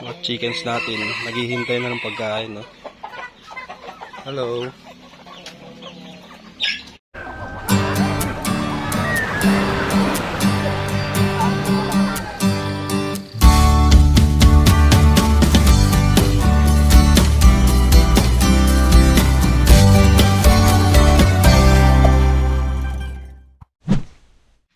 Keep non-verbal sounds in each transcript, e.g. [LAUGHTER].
mga chickens natin. Naghihintay na ng pagkain, no? Hello.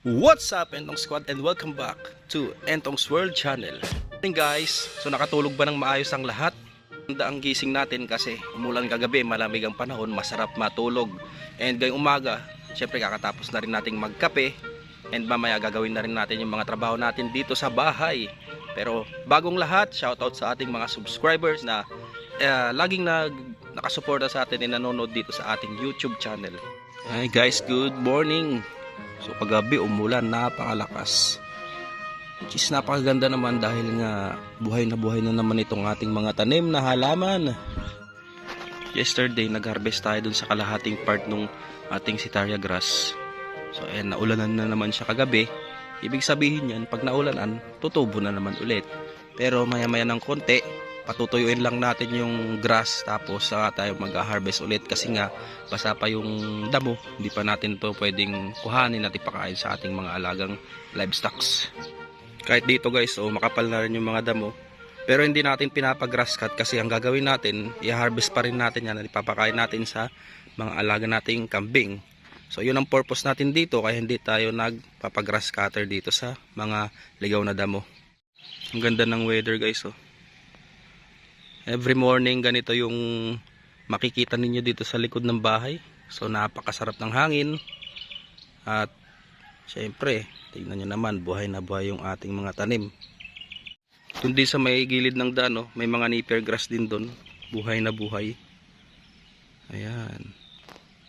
What's up, Entong Squad, and welcome back to Entong's World Channel. Morning guys, so nakatulog ba ng maayos ang lahat? Ganda ang gising natin kasi umulan kagabi, malamig ang panahon, masarap matulog. And ngayong umaga, syempre kakatapos na rin nating magkape and mamaya gagawin na rin natin yung mga trabaho natin dito sa bahay. Pero bagong lahat, shoutout sa ating mga subscribers na eh, laging nag nakasuporta sa atin and nanonood dito sa ating YouTube channel. Hi guys, good morning. So kagabi umulan, napakalakas. Which is napakaganda naman dahil nga buhay na buhay na naman itong ating mga tanim na halaman. Yesterday nag-harvest tayo dun sa kalahating part nung ating sitaria grass. So ayan, naulanan na naman siya kagabi. Ibig sabihin yan, pag naulanan, tutubo na naman ulit. Pero maya maya ng konti, patutuyuin lang natin yung grass tapos saka tayo mag-harvest ulit kasi nga basa pa yung damo hindi pa natin to pwedeng kuhanin at ipakain sa ating mga alagang livestocks kahit dito guys oh, makapal na rin yung mga damo. Pero hindi natin pinapag-grass cut kasi ang gagawin natin i-harvest pa rin natin yan at ipapakain natin sa mga alaga nating kambing. So yun ang purpose natin dito kaya hindi tayo nagpapag-grass cutter dito sa mga ligaw na damo. Ang ganda ng weather guys oh. Every morning ganito yung makikita ninyo dito sa likod ng bahay. So napakasarap ng hangin. At syempre tingnan nyo naman buhay na buhay yung ating mga tanim. Kundi sa may gilid ng daan oh, may mga nipper grass din doon. Buhay na buhay. Ayan.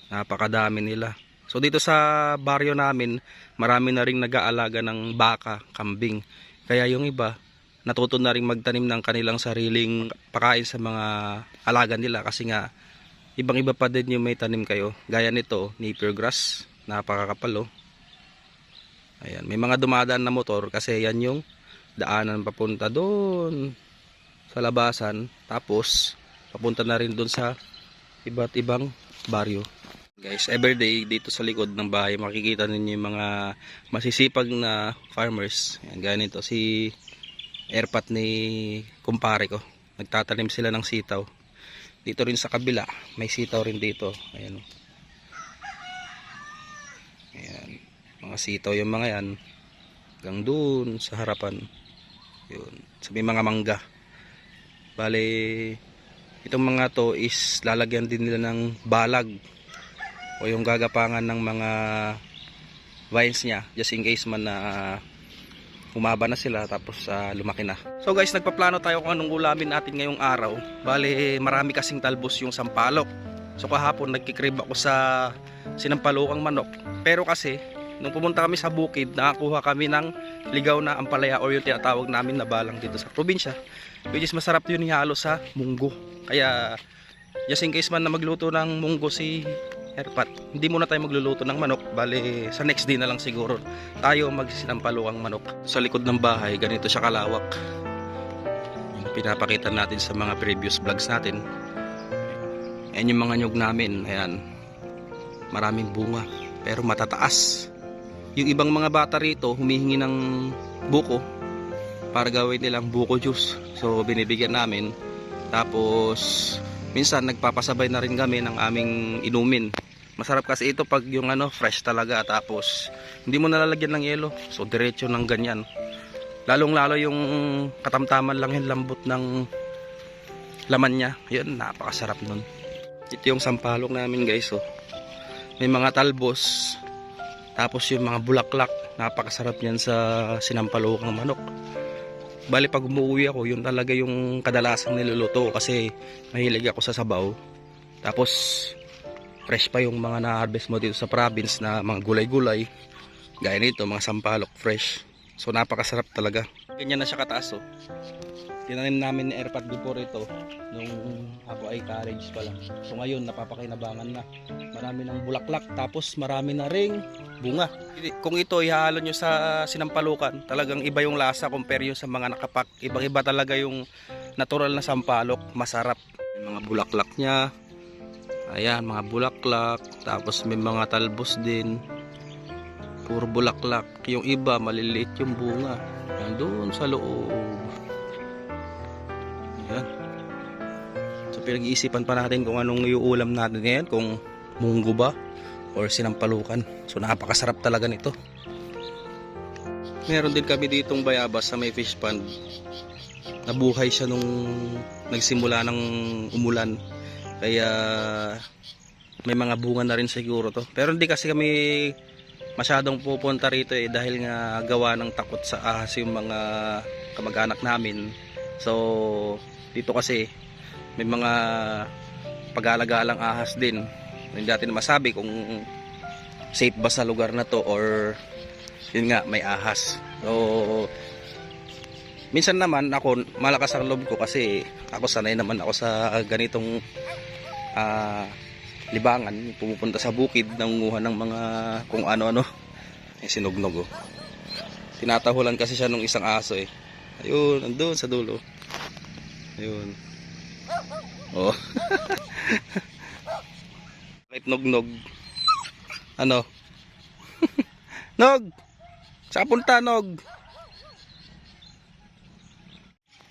Napakadami nila. So dito sa baryo namin marami na ring nag-aalaga ng baka, kambing. Kaya yung iba natuto na rin magtanim ng kanilang sariling pakain sa mga alaga nila. Kasi nga ibang iba pa din yung may tanim kayo. Gaya nito nipper grass. Napakakapal oh ayan may mga dumadaan na motor kasi yan yung daanan papunta doon sa labasan. Tapos papunta na rin doon sa iba't ibang baryo. Guys everyday dito sa likod ng bahay makikita ninyo yung mga masisipag na farmers. Ayan ganito si airpat ni kumpare ko. Nagtatanim sila ng sitaw. Dito rin sa kabila may sitaw rin dito. Ayan oh. Mga sitaw yung mga yan hanggang dun sa harapan yun sa mga mangga bale itong mga to is lalagyan din nila ng balag o yung gagapangan ng mga vines niya just in case man na humaba na sila tapos ah, lumaki na. So guys, nagpaplano tayo kung anong ulamin natin ngayong araw. Bale, marami kasing talbos yung sampalok. So kahapon nagkikrib ako sa sinampalukang manok. Pero kasi, nung pumunta kami sa bukid, nakakuha kami ng ligaw na ampalaya or yung tinatawag namin na balang dito sa probinsya. Which is masarap yun ihalo sa munggo. Kaya, just in case man na magluto ng munggo si Herpat, hindi muna tayo magluluto ng manok. Bale, sa next day na lang siguro tayo magsinampalo ang manok. Sa likod ng bahay, ganito siya kalawak. Yung pinapakita natin sa mga previous vlogs natin. Ayan yung mga nyug namin. Ayan. Maraming bunga. Pero matataas. Yung ibang mga bata rito, humihingi ng buko para gawin nilang buko juice. So, binibigyan namin. Tapos, minsan nagpapasabay na rin kami ng aming inumin. Masarap kasi ito pag yung ano, fresh talaga. Tapos, hindi mo nalalagyan ng yelo. So, diretso ng ganyan. Lalong lalo yung katamtaman lang yung lambot ng laman niya. Yun, napakasarap nun. Ito yung sampalok namin guys. Oh. May mga talbos. Tapos yung mga bulaklak. Napakasarap yan sa sinampalukang manok. Bali pag umuwi ako, yun talaga yung kadalasang niluluto kasi mahilig ako sa sabaw. Tapos fresh pa yung mga na-harvest mo dito sa province na mga gulay-gulay. Gaya nito, mga sampalok fresh. So napakasarap talaga. Ganyan na siya kataas oh. Tinanim namin ni Airpad before ito nung ako ay college pa lang. So ngayon napapakinabangan na. Marami ng bulaklak tapos marami na ring bunga. Kung ito ihalo nyo sa sinampalukan, talagang iba yung lasa compare yung sa mga nakapak. Ibang-iba talaga yung natural na sampalok, masarap. Yung mga bulaklak niya. Ayan, mga bulaklak. Tapos may mga talbos din. Puro bulaklak. Yung iba, maliliit yung bunga. Nandun sa loob. Ayan. So pinag-iisipan pa natin kung anong iuulam natin ngayon. Kung munggo ba or sinampalukan. So napakasarap talaga nito. Meron din kami ditong bayabas sa may fish pond. Nabuhay siya nung nagsimula ng umulan. Kaya may mga bunga na rin siguro to. Pero hindi kasi kami masyadong pupunta rito eh dahil nga gawa ng takot sa ahas yung mga kamag-anak namin. So dito kasi may mga pag-alagalang ahas din. Hindi natin masabi kung safe ba sa lugar na to or yun nga may ahas. So minsan naman ako malakas ang loob ko kasi ako sanay naman ako sa ganitong ah, libangan, pumupunta sa bukid, nangunguha ng mga kung ano-ano. Eh, sinugnog oh. Tinatahulan kasi siya nung isang aso eh. Ayun, andun sa dulo. Ayun. [LAUGHS] Oh. Kahit nog-nog. Ano? [LAUGHS] nog! Sa punta, nog!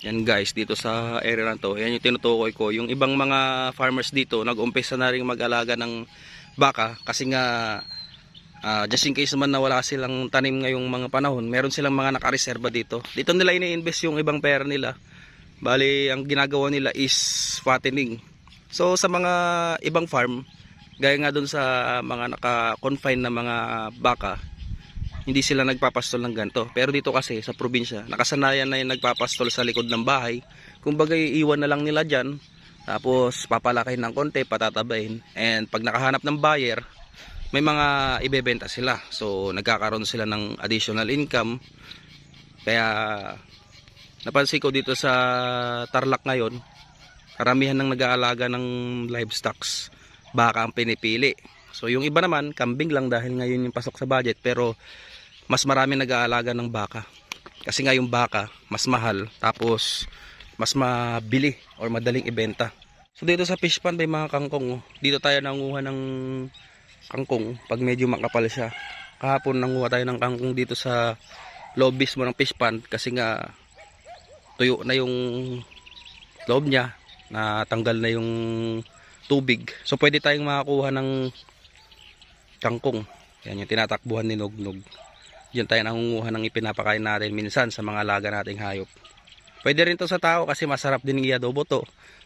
Yan guys, dito sa area na to, yan yung tinutukoy ko. Yung ibang mga farmers dito, nag-umpisa na rin mag-alaga ng baka kasi nga ah, just in case naman na wala silang tanim ngayong mga panahon, meron silang mga nakareserba dito. Dito nila ini-invest yung ibang pera nila. Bali, ang ginagawa nila is fattening. So sa mga ibang farm, gaya nga dun sa mga naka-confine na mga baka, hindi sila nagpapastol ng ganto. Pero dito kasi sa probinsya, nakasanayan na yung nagpapastol sa likod ng bahay. Kung bagay iwan na lang nila dyan, tapos papalakihin ng konti, patatabain. And pag nakahanap ng buyer, may mga ibebenta sila. So nagkakaroon sila ng additional income. Kaya napansin ko dito sa Tarlac ngayon, karamihan ng nag-aalaga ng livestocks, baka ang pinipili. So yung iba naman, kambing lang dahil ngayon yung pasok sa budget. Pero mas marami nag-aalaga ng baka. Kasi nga yung baka, mas mahal. Tapos, mas mabili or madaling ibenta. So dito sa fish pond may mga kangkong. oh. Dito tayo nanguha ng kangkong pag medyo makapal siya. Kahapon nanguha tayo ng kangkong dito sa loob mismo ng fish pond kasi nga tuyo na yung loob niya. Natanggal na yung tubig. So pwede tayong makakuha ng kangkong. Yan yung tinatakbuhan ni Nognog. Diyan tayo nangunguha ng ipinapakain natin minsan sa mga alaga nating hayop. Pwede rin to sa tao kasi masarap din i-adobo to.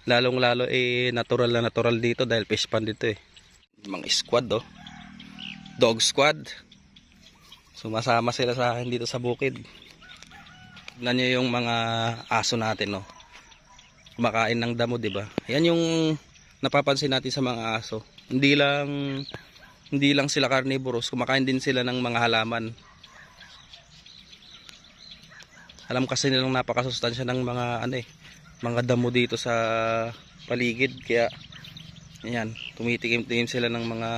Lalong lalo eh natural na natural dito dahil fish pond dito eh. Mga squad oh. Dog squad. Sumasama sila sa akin dito sa bukid. Tignan nyo yung mga aso natin no. Kumakain ng damo, di ba? Yan yung napapansin natin sa mga aso. Hindi lang hindi lang sila carnivorous, kumakain din sila ng mga halaman. Alam kasi nilang napakasustansya ng mga ano eh, mga damo dito sa paligid kaya ayan, tumitikim-tikim sila ng mga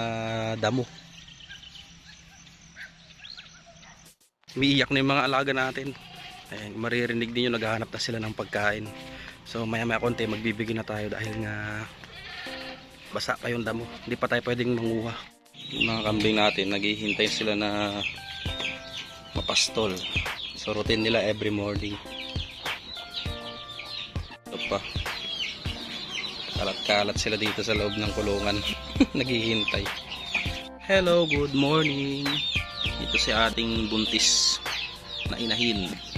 damo. Umiiyak na yung mga alaga natin. Ayan, maririnig yung naghahanap na sila ng pagkain. So maya maya konti magbibigay na tayo dahil nga basa pa yung damo. Hindi pa tayo pwedeng manguha. Yung mga kambing natin, naghihintay sila na mapastol. So routine nila every morning. Ito pa. Kalat-kalat sila dito sa loob ng kulungan. [LAUGHS] naghihintay. Hello, good morning. Ito si ating buntis na inahin.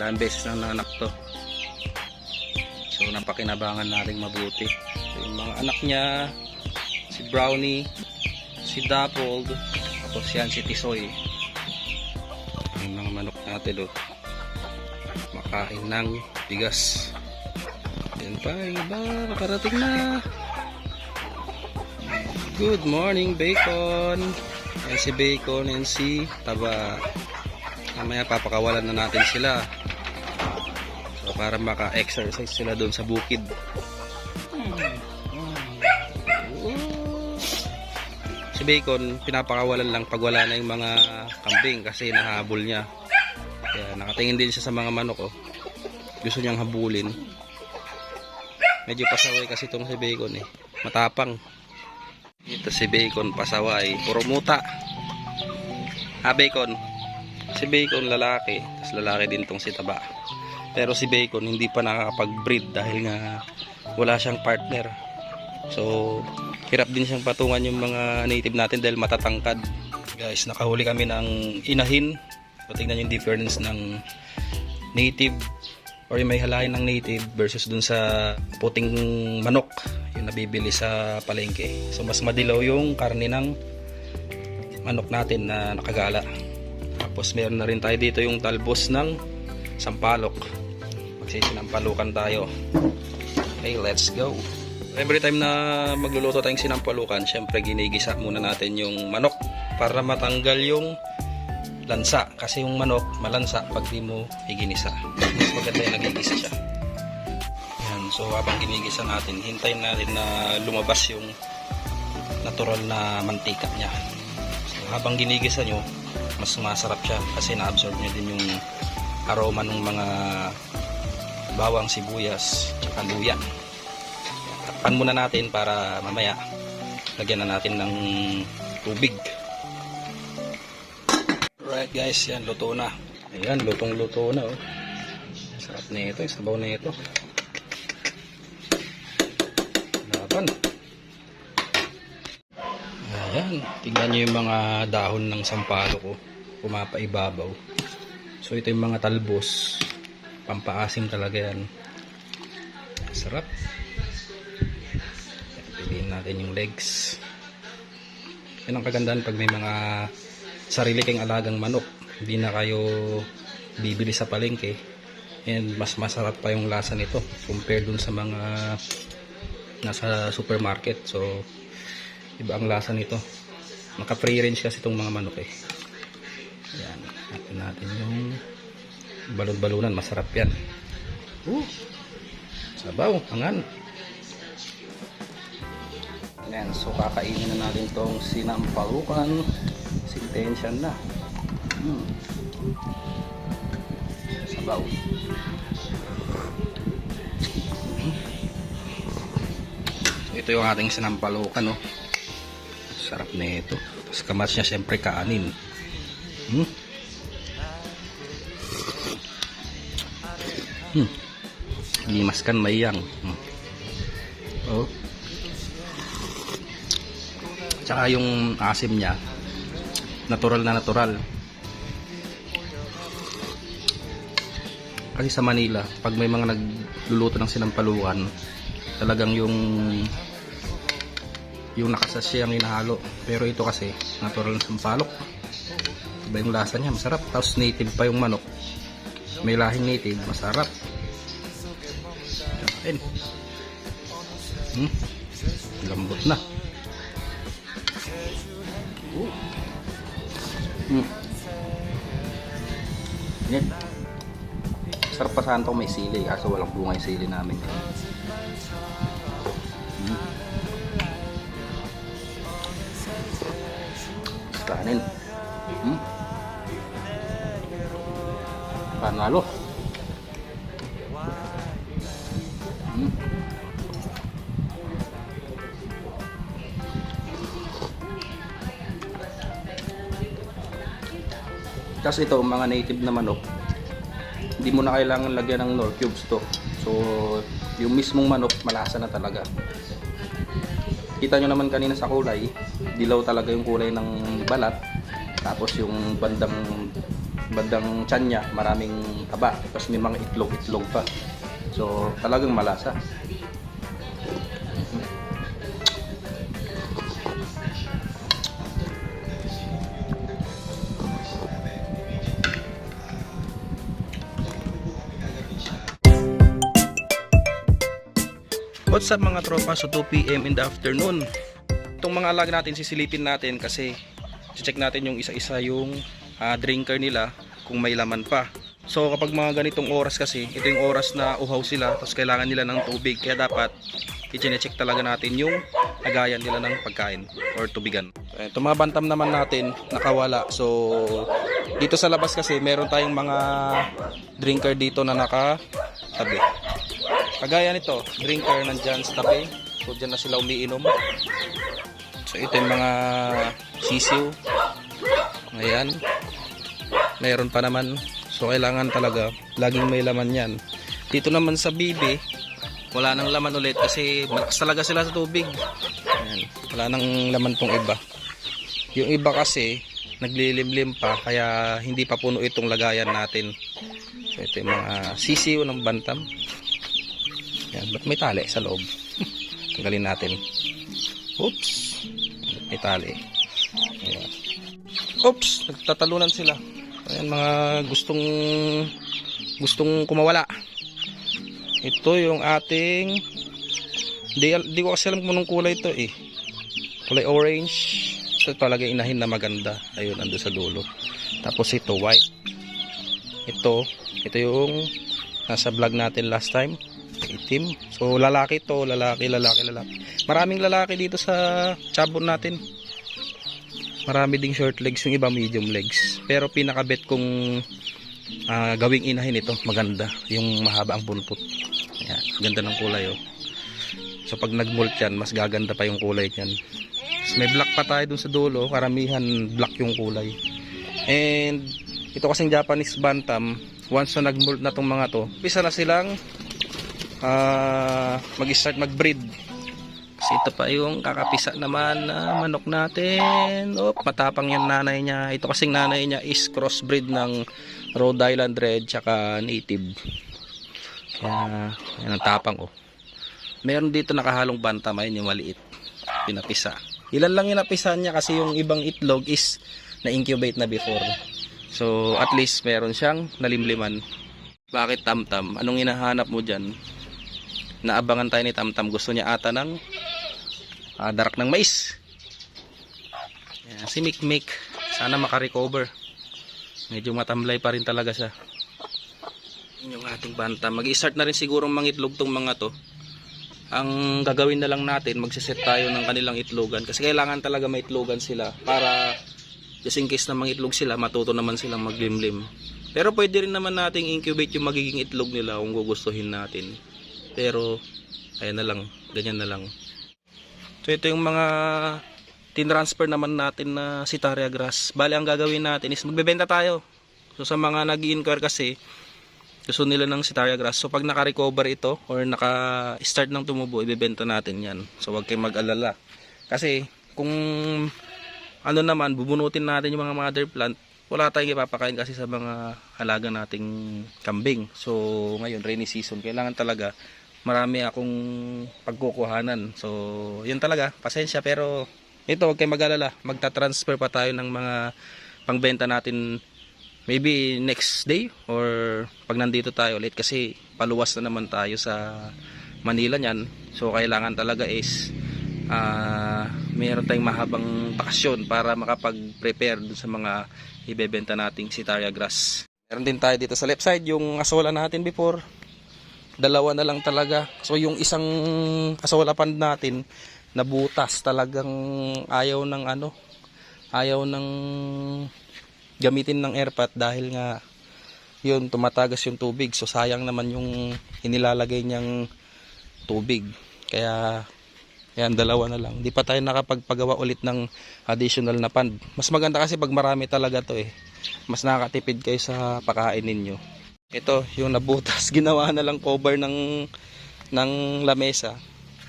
Dahil beses na nanak to. So napakinabangan natin mabuti. So, yung mga anak niya, si Brownie, si Dappled, tapos yan si Tisoy. Yung mga manok natin oh. Makain ng bigas. Yan pa, yung iba, parating na. Good morning, Bacon. Yan si Bacon and si Taba. Mamaya papakawalan na natin sila. Para maka-exercise sila doon sa bukid. Si Bacon, pinapakawalan lang pag wala na yung mga kambing kasi nahabol niya. Kaya nakatingin din siya sa mga manok oh. Gusto niyang habulin. Medyo pasaway kasi itong si Bacon eh. Matapang. Ito si Bacon pasaway. Puro muta. Ah, Bacon. Si Bacon lalaki. Tapos lalaki din tong si Taba. Pero si Bacon hindi pa nakakapag-breed dahil nga wala siyang partner. So, hirap din siyang patungan yung mga native natin dahil matatangkad. Guys, nakahuli kami ng inahin. So, tingnan yung difference ng native or yung may halayan ng native versus dun sa puting manok yung nabibili sa palengke. So, mas madilaw yung karne ng manok natin na nakagala. Tapos, meron na rin tayo dito yung talbos ng sampalok. Magsisinampalukan tayo. Okay, let's go. Every time na magluluto tayong sinampalukan, syempre ginigisa muna natin yung manok para matanggal yung lansa. Kasi yung manok, malansa pag di mo iginisa. Mas maganda yung nagigisa siya. Yan, so habang ginigisa natin, hintayin natin na lumabas yung natural na mantika niya. So habang ginigisa nyo, mas masarap siya kasi na-absorb niya din yung aroma ng mga bawang sibuyas tsaka luya. Takpan muna natin para mamaya lagyan na natin ng tubig. Right guys yan luto na. Ayan lutong luto na oh. sarap na ito sabaw na ito. Laban. Ayan tignan nyo yung mga dahon ng sampalo ko pumapaibabaw so ito yung mga talbos. Pampaasim talaga yan. Sarap. Piliin natin yung legs. Yan ang kagandahan pag may mga sarili kayong alagang manok. Hindi na kayo bibili sa palengke. And mas masarap pa yung lasa nito compare dun sa mga nasa supermarket. So iba ang lasa nito. Maka free range kasi itong mga manok eh yan. Natin natin yung balon-balunan. Masarap yan. Uh, sabaw. Angan. Yan so kakainin na natin tong sinampalukan. Sintensyan na. Hmm. sabaw. Ito yung ating sinampalukan no sarap na ito. Tapos kamas niya syempre kanin hmm. Hmm. Limas kan mayang. Hmm. Oh. Tsaka yung asim niya, natural na natural. Kasi sa Manila, pag may mga nagluluto ng sinampalukan, talagang yung yung nakasasya ang hinahalo. Pero ito kasi, natural na sampalok. Iba yung lasa niya, masarap. Tapos native pa yung manok may lahing native, masarap. Kain. Hmm. Lambot na. Uh. Hmm. Yan. Sarap pa saan may sili, kaso walang bunga yung sili namin. Hmm. Kanin. Hmm. Panalo. Hmm. Kasi ito, mga native na manok, hindi mo na kailangan lagyan ng nor cubes to. So, yung mismong manok, malasa na talaga. Kita nyo naman kanina sa kulay, dilaw talaga yung kulay ng balat. Tapos yung bandang bandang tiyan niya, maraming taba. Tapos may mga itlog-itlog pa. So, talagang malasa. What's up mga tropa? So 2pm in the afternoon. Itong mga alaga natin, sisilipin natin kasi check natin yung isa-isa yung ah, drinker nila kung may laman pa. So kapag mga ganitong oras kasi, ito yung oras na uhaw sila, tapos kailangan nila ng tubig. Kaya dapat i-check talaga natin yung lagayan nila ng pagkain or tubigan. Ito mga bantam naman natin, nakawala. So dito sa labas kasi meron tayong mga drinker dito na nakatabi. Kagaya nito, drinker nandyan sa tabi. So dyan na sila umiinom. So ito yung mga sisiw. Ayan. Meron pa naman. So kailangan talaga laging may laman yan. Dito naman sa bibi, wala nang laman ulit kasi malakas talaga sila sa tubig. Ayan. Wala nang laman tong iba. Yung iba kasi naglilimlim pa kaya hindi pa puno itong lagayan natin. So ito yung mga sisiw ng bantam. Yan, ba't may tali sa loob? [LAUGHS] Tanggalin natin. Oops. May tali. Ayan. Oops, nagtatalunan sila. Ayan mga gustong gustong kumawala. Ito yung ating di, di ko kasi alam kung anong kulay ito eh. Kulay orange. Ito talaga inahin na maganda. Ayun, ando sa dulo. Tapos ito white. Ito, ito yung nasa vlog natin last time. Itim. So lalaki to, lalaki, lalaki, lalaki. Maraming lalaki dito sa chabon natin. Marami ding short legs, yung iba medium legs. Pero pinakabet kong ah, gawing inahin ito, maganda. Yung mahaba ang buntot. Ayan, ganda ng kulay oh. So pag nagmult yan, mas gaganda pa yung kulay niyan. Tapos may black pa tayo dun sa dulo, karamihan black yung kulay. And ito kasing Japanese Bantam, once na nagmult na tong mga to, pisa na silang ah, mag-start mag-breed. Ito pa yung kakapisa naman na manok natin. Oh, matapang yung nanay niya. Ito kasing nanay niya is crossbreed ng Rhode Island Red tsaka native. Kaya, yan ang tapang oh. Meron dito nakahalong bantam ayun yung maliit. Pinapisa. Ilan lang yung napisahan niya kasi yung ibang itlog is na-incubate na before. So, at least meron siyang nalimliman. Bakit tamtam? Anong hinahanap mo dyan? Naabangan tayo ni tamtam. Gusto niya ata ng ah, darak ng mais. Yan, si Mikmik. Sana makarecover. Medyo matamlay pa rin talaga siya. Yun yung ating bantam. Mag-start na rin siguro mangitlog tong mga to. Ang gagawin na lang natin, magsiset tayo ng kanilang itlogan. Kasi kailangan talaga may itlogan sila para just in case na mangitlog sila, matuto naman silang maglimlim. Pero pwede rin naman nating incubate yung magiging itlog nila kung gugustuhin natin. Pero, ayan na lang, ganyan na lang. So ito yung mga tinransfer naman natin na sitaria grass. Bali ang gagawin natin is magbebenta tayo. So sa mga nag inquire kasi, gusto nila ng sitaria grass. So pag naka-recover ito or naka-start ng tumubo, ibebenta natin yan. So wag kayong mag-alala. Kasi kung ano naman, bubunutin natin yung mga mother plant, wala tayong ipapakain kasi sa mga halaga nating kambing. So ngayon, rainy season, kailangan talaga marami akong pagkukuhanan. So yun talaga, pasensya. Pero ito, wag kayong mag-alala. Magta-transfer pa tayo ng mga pangbenta natin maybe next day or pag nandito tayo ulit. Kasi paluwas na naman tayo sa Manila niyan. So kailangan talaga is ah mayroon tayong mahabang bakasyon para makapag-prepare dun sa mga ibebenta nating sitaria grass. Meron din tayo dito sa left side yung asola natin before dalawa na lang talaga. So yung isang asola pan natin nabutas talagang ayaw ng ano ayaw ng gamitin ng airpat dahil nga yun tumatagas yung tubig. So sayang naman yung inilalagay niyang tubig. Kaya yan dalawa na lang. Di pa tayo nakapagpagawa ulit ng additional na pond mas maganda kasi pag marami talaga to eh. Mas nakakatipid kayo sa pakain ninyo ito yung nabutas [LAUGHS] ginawa na lang cover ng ng lamesa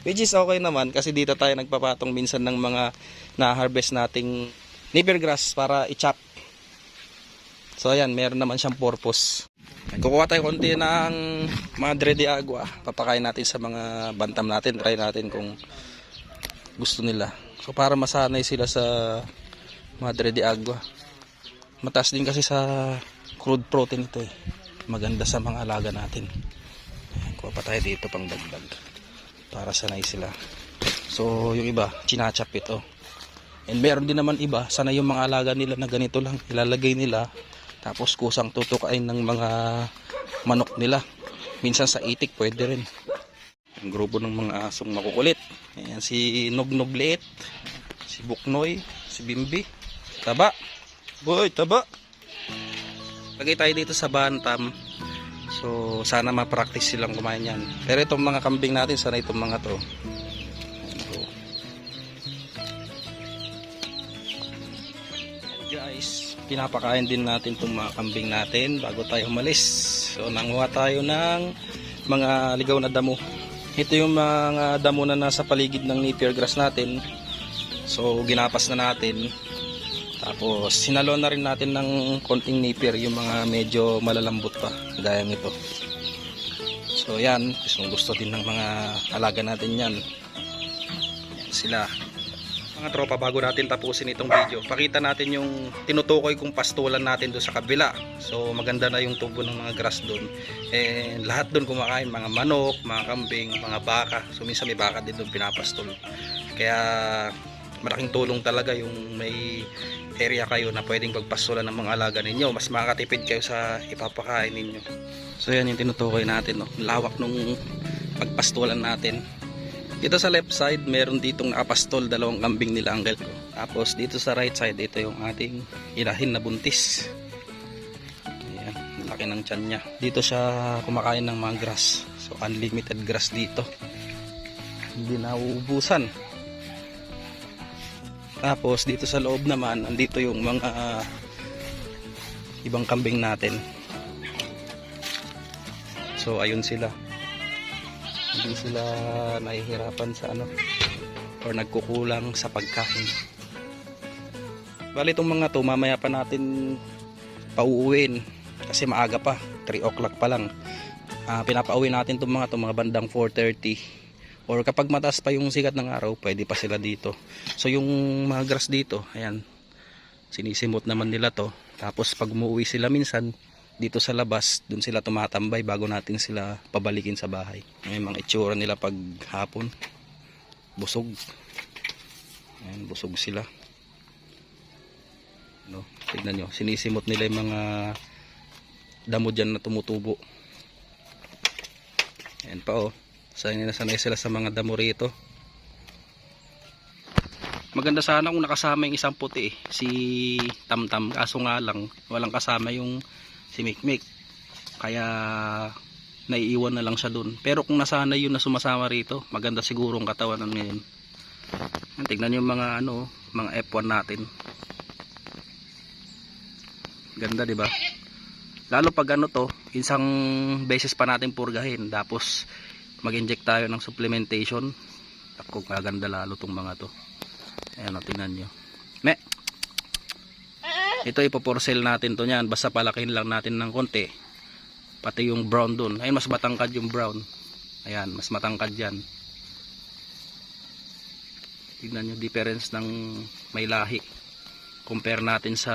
which is okay naman kasi dito tayo nagpapatong minsan ng mga na-harvest nating nipper grass para i-chop So ayan, meron naman siyang purpose. Kukuha tayo konti ng madre de agua. Papakain natin sa mga bantam natin. Try natin kung gusto nila. So para masanay sila sa madre de agua. Mataas din kasi sa crude protein ito eh. Maganda sa mga alaga natin. Kuha pa tayo dito pang dagdag. Para sanay sila. So yung iba, chinachap ito. And meron din naman iba, sana yung mga alaga nila na ganito lang, ilalagay nila Tapos kusang tutukain ng mga manok nila. Minsan sa itik pwede rin. Ang grupo ng mga asong makukulit. Ayan si Nognog Liit, si Buknoy, si Bimbi, Taba. Boy, Taba. Lagay tayo dito sa Bantam. So, sana ma-practice silang kumain yan. Pero itong mga kambing natin, sana itong mga to. Guys, pinapakain din natin itong mga kambing natin bago tayo umalis. So, nanguha tayo ng mga ligaw na damo. Ito yung mga damo na nasa paligid ng napier grass natin. So, ginapas na natin. Tapos, sinalo na rin natin ng konting napier yung mga medyo malalambot pa. Gaya nito. So, yan. Gustong gusto din ng mga alaga natin yan. Yan sila. Mga tropa, bago natin tapusin itong video, pakita natin yung tinutukoy kong pastulan natin doon sa kabila. So, maganda na yung tubo ng mga grass doon. Eh, lahat doon kumakain, mga manok, mga kambing, mga baka. So, minsan may baka din doon pinapastol. Kaya, malaking tulong talaga yung may area kayo na pwedeng pagpastulan ng mga alaga ninyo. Mas makakatipid kayo sa ipapakain ninyo. So, yan yung tinutukoy natin. No? Lawak nung pagpastulan natin. Dito sa left side, meron ditong nakapastol, dalawang kambing nila uncle ko. Tapos dito sa right side, ito yung ating inahin na buntis. Ayan, laki ng tiyan niya. Dito siya kumakain ng mga grass. So unlimited grass dito. Hindi na uubusan. Tapos dito sa loob naman, andito yung mga ah, ibang kambing natin. So ayun sila. Hindi sila nahihirapan sa ano or nagkukulang sa pagkain. Bali itong mga to mamaya pa natin pauuwin kasi maaga pa 3 o'clock pa lang. Ah, pinapauwi natin itong mga to mga bandang 4.30 or kapag mataas pa yung sikat ng araw pwede pa sila dito so yung mga grass dito ayan sinisimot naman nila to tapos pag umuwi sila minsan dito sa labas, dun sila tumatambay bago natin sila pabalikin sa bahay. May mga itsura nila pag hapon. Busog. Ayan, busog sila. No, tignan nyo, sinisimot nila yung mga damo dyan na tumutubo. Ayan pa oh. Sanay na sanay sila sa mga damo rito. Maganda sana kung nakasama yung isang puti eh, si Tamtam. Kaso nga lang, walang kasama yung si Mikmik. Kaya naiiwan na lang siya dun. Pero kung nasanay yun na sumasama rito, maganda siguro ang katawan ng ngayon. Tignan yung mga ano, mga F1 natin. Ganda 'di ba? Lalo pag ano to, isang beses pa natin purgahin tapos mag-inject tayo ng supplementation. Ako maganda lalo tong mga to. Ayan, o, tingnan nyo. Me, ito ipoporsel natin to niyan. Basta palakin lang natin ng konti. Pati yung brown dun. Ayun mas matangkad yung brown. Ayan mas matangkad yan. Tignan nyo difference ng may lahi. Compare natin sa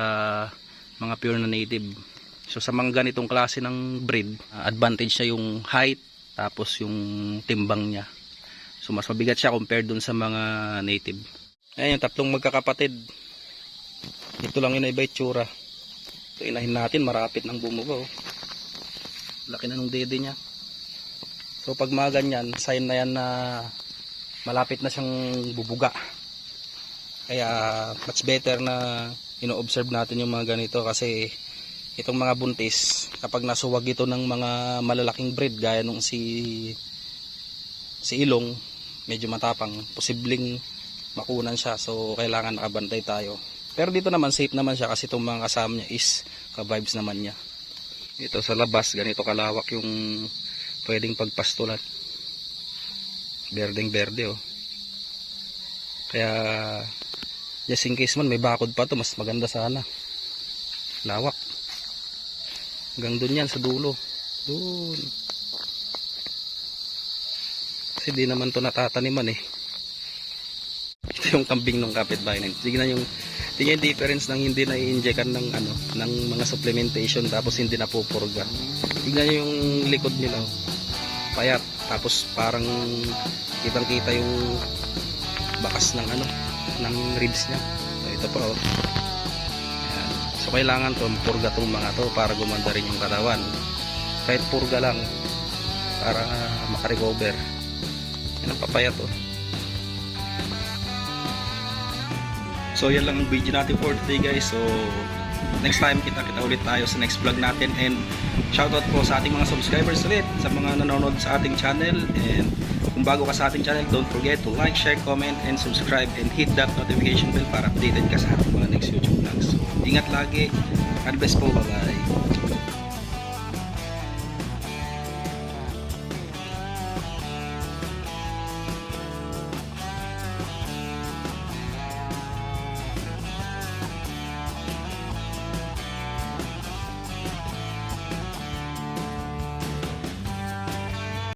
mga pure na native. So sa mga ganitong klase ng breed uh, advantage niya yung height tapos yung timbang niya so mas mabigat siya compared dun sa mga native ayan yung tatlong magkakapatid ito lang yun ay itsura. Ito inahin natin, marapit ng bumuga. Oh. Laki na nung dede niya. So pag mga ganyan, sign na yan na malapit na siyang bubuga. Kaya much better na ino-observe natin yung mga ganito kasi itong mga buntis, kapag nasuwag ito ng mga malalaking breed gaya nung si si Ilong, medyo matapang, posibleng makunan siya. So kailangan nakabantay tayo. Pero dito naman safe naman siya kasi itong mga kasama niya is ka-vibes naman niya. Ito sa labas ganito kalawak yung pwedeng pagpastulan. Berdeng berde oh. Kaya just in case man may bakod pa to mas maganda sana. Lawak. Hanggang dun yan sa dulo. Dun. Kasi di naman to natataniman eh. Ito yung kambing ng kapitbahay na. Tignan yung tingnan yung difference ng hindi na i-injectan ng ano ng mga supplementation tapos hindi na pupurga. Tingnan yung likod nila. oh. Payat tapos parang kitang kita yung bakas ng ano ng ribs niya. So ito pa oh. Kailangan to purga tong mga to para gumanda rin yung katawan kahit purga lang para makarecover. Yan ang papaya to. So yan lang ang video natin for today guys. So next time kita kita ulit tayo sa next vlog natin. And shoutout po sa ating mga subscribers ulit sa mga nanonood sa ating channel. And kung bago ka sa ating channel don't forget to like, share, comment and subscribe. And hit that notification bell para updated ka sa ating mga next YouTube ingat lagi. God bless po bye bye